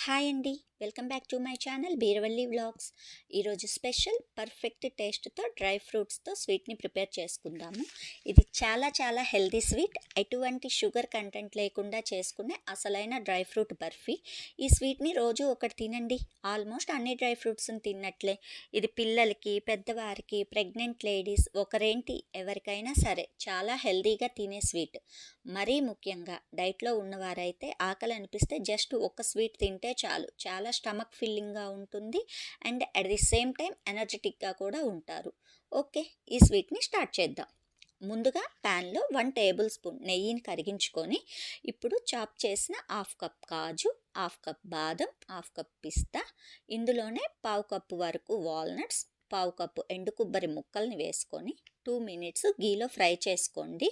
Hi అండి. Welcome back to my channel Beeravalli vlogs. ఈరోజు special perfect టేస్ట్తో dry ఫ్రూట్స్తో స్వీట్ని ప్రిపేర్ చేసుకుందాము. ఇది చాలా చాలా హెల్దీ స్వీట్. ఎటువంటి షుగర్ కంటెంట్ లేకుండా చేసుకునే అసలైన డ్రై ఫ్రూట్ బర్ఫీ. ఈ స్వీట్ని రోజు ఒకటి తినండి. ఆల్మోస్ట్ అన్ని డ్రై ఫ్రూట్స్ని తిన్నట్లే. ఇది పిల్లలకి పెద్దవారికి ప్రెగ్నెంట్ లేడీస్ ఒకరేంటి ఎవరికైనా సరే చాలా హెల్దీగా తినే స్వీట్. మరీ ముఖ్యంగా డైట్లో ఉన్నవారైతే ఆకలి అనిపిస్తే జస్ట్ ఒక స్వీట్ తింటే చాలు. చాలా స్టమక్ ఫిల్లింగ్గా ఉంటుంది and at the same time ఎనర్జెటిక్గా కూడా ఉంటారు. ఓకే ఈ స్వీట్ని స్టార్ట్ చేద్దాం. ముందుగా ప్యాన్లో వన్ టేబుల్ స్పూన్ నెయ్యిని కరిగించుకొని ఇప్పుడు చాప్ చేసిన హాఫ్ కప్ కాజు హాఫ్ కప్ బాదం హాఫ్ కప్ పిస్తా ఇందులోనే పావు కప్పు వరకు వాల్నట్స్ పావు కప్పు ఎండు కొబ్బరి ముక్కల్ని వేసుకొని టూ మినిట్స్ గీలో ఫ్రై చేసుకోండి.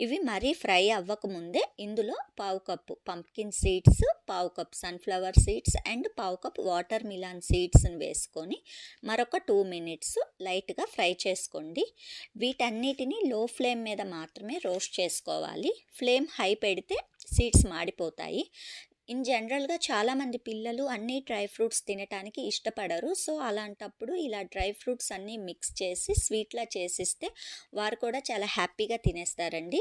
ఇవి మరీ ఫ్రై అవ్వకముందే ఇందులో పావు కప్పు పంప్కిన్ సీడ్స్ పావు కప్ సన్ఫ్లవర్ సీడ్స్ అండ్ పావు కప్ వాటర్ మిలాన్ సీడ్స్ని వేసుకొని మరొక టూ మినిట్స్ లైట్గా ఫ్రై చేసుకోండి. వీటన్నిటిని లో ఫ్లేమ్ మీద మాత్రమే రోస్ట్ చేసుకోవాలి. ఫ్లేమ్ హై పెడితే సీడ్స్ మాడిపోతాయి. ఇన్ జనరల్గా చాలామంది పిల్లలు అన్ని డ్రై ఫ్రూట్స్ తినటానికి ఇష్టపడరు. సో అలాంటప్పుడు ఇలా డ్రై ఫ్రూట్స్ అన్నీ మిక్స్ చేసి స్వీట్లా చేసిస్తే వారు కూడా చాలా హ్యాపీగా తినేస్తారండి.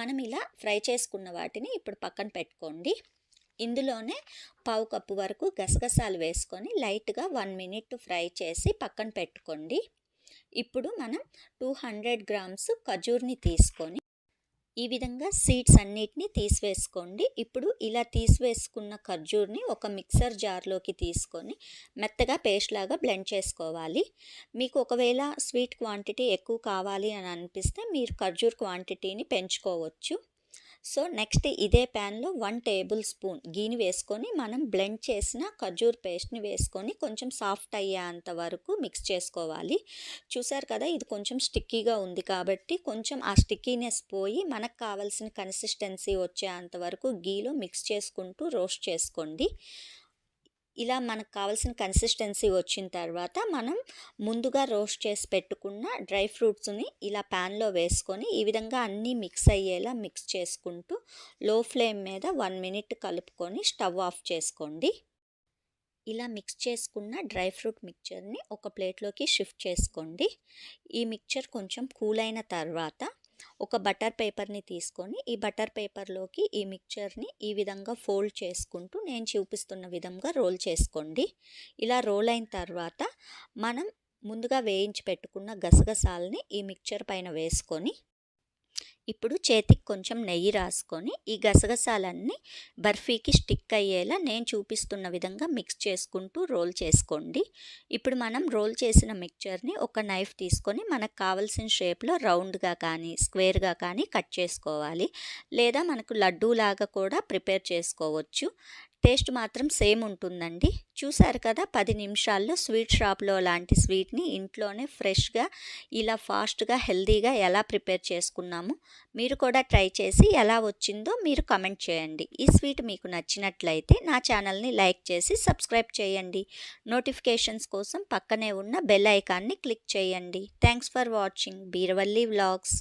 మనం ఇలా ఫ్రై చేసుకున్న వాటిని ఇప్పుడు పక్కన పెట్టుకోండి. ఇందులోనే పావు కప్పు వరకు గసగసాలు వేసుకొని లైట్గా వన్ మినిట్ ఫ్రై చేసి పక్కన పెట్టుకోండి. ఇప్పుడు మనం టూ హండ్రెడ్ గ్రామ్స్ ఖజూర్ని తీసుకొని ఈ విధంగా సీడ్స్ అన్నిటిని తీసివేసుకోండి. ఇప్పుడు ఇలా తీసివేసుకున్న ఖర్జూర్ని ఒక మిక్సర్ జార్లోకి తీసుకొని మెత్తగా పేస్ట్ లాగా బ్లెండ్ చేసుకోవాలి. మీకు ఒకవేళ స్వీట్ క్వాంటిటీ ఎక్కువ కావాలి అని అనిపిస్తే మీరు ఖర్జూర్ క్వాంటిటీని పెంచుకోవచ్చు. సో నెక్స్ట్ ఇదే ప్యాన్లో వన్ టేబుల్ స్పూన్ గీని వేసుకొని మనం బ్లెండ్ చేసిన ఖర్జూర్ పేస్ట్ని వేసుకొని కొంచెం సాఫ్ట్ అయ్యేంత వరకు మిక్స్ చేసుకోవాలి. చూసారు కదా ఇది కొంచెం స్టిక్కీగా ఉంది కాబట్టి కొంచెం ఆ స్టిక్కీనెస్ పోయి మనకు కావాల్సిన కన్సిస్టెన్సీ వచ్చేంత వరకు గీలో మిక్స్ చేసుకుంటూ రోస్ట్ చేసుకోండి. ఇలా మనకు కావాల్సిన కన్సిస్టెన్సీ వచ్చిన తర్వాత మనం ముందుగా రోస్ట్ చేసి పెట్టుకున్న డ్రై ఫ్రూట్స్ని ఇలా ప్యాన్లో వేసుకొని ఈ విధంగా అన్నీ మిక్స్ అయ్యేలా మిక్స్ చేసుకుంటూ లో ఫ్లేమ్ మీద వన్ మినిట్ కలుపుకొని స్టవ్ ఆఫ్ చేసుకోండి. ఇలా మిక్స్ చేసుకున్న డ్రై ఫ్రూట్ మిక్చర్ని ఒక ప్లేట్లోకి షిఫ్ట్ చేసుకోండి. ఈ మిక్చర్ కొంచెం కూల్ అయిన తర్వాత ఒక బటర్ పేపర్ని తీసుకొని ఈ బటర్ పేపర్లోకి ఈ మిక్చర్ని ఈ విధంగా ఫోల్డ్ చేసుకుంటూ నేను చూపిస్తున్న విధంగా రోల్ చేసుకోండి. ఇలా రోల్ అయిన తర్వాత మనం ముందుగా వేయించి పెట్టుకున్న గసగసాలని ఈ మిక్చర్ పైన వేసుకొని ఇప్పుడు చేతికి కొంచెం నెయ్యి రాసుకొని ఈ గసగసాలన్నీ బర్ఫీకి స్టిక్ అయ్యేలా నేను చూపిస్తున్న విధంగా మిక్స్ చేసుకుంటూ రోల్ చేసుకోండి. ఇప్పుడు మనం రోల్ చేసిన మిక్చర్ని ఒక నైఫ్ తీసుకొని మనకు కావలసిన షేప్లో రౌండ్గా కానీ స్క్వేర్గా కానీ కట్ చేసుకోవాలి. లేదా మనకు లడ్డూలాగా కూడా ప్రిపేర్ చేసుకోవచ్చు. టేస్ట్ మాత్రం సేమ్ ఉంటుందండి. చూసారు కదా పది నిమిషాల్లో స్వీట్ షాప్లో లాంటి స్వీట్ని ఇంట్లోనే ఫ్రెష్గా ఇలా ఫాస్ట్గా హెల్తీగా ఎలా ప్రిపేర్ చేసుకున్నాము మీరు కూడా ట్రై చేసి ఎలా వచ్చిందో మీరు కమెంట్ చేయండి. ఈ స్వీట్ మీకు నచ్చినట్లయితే నా ఛానల్ని లైక్ చేసి సబ్స్క్రైబ్ చేయండి. నోటిఫికేషన్స్ కోసం పక్కనే ఉన్న బెల్ ఐకాన్ని క్లిక్ చేయండి. Thanks for watching. Beeravalli vlogs.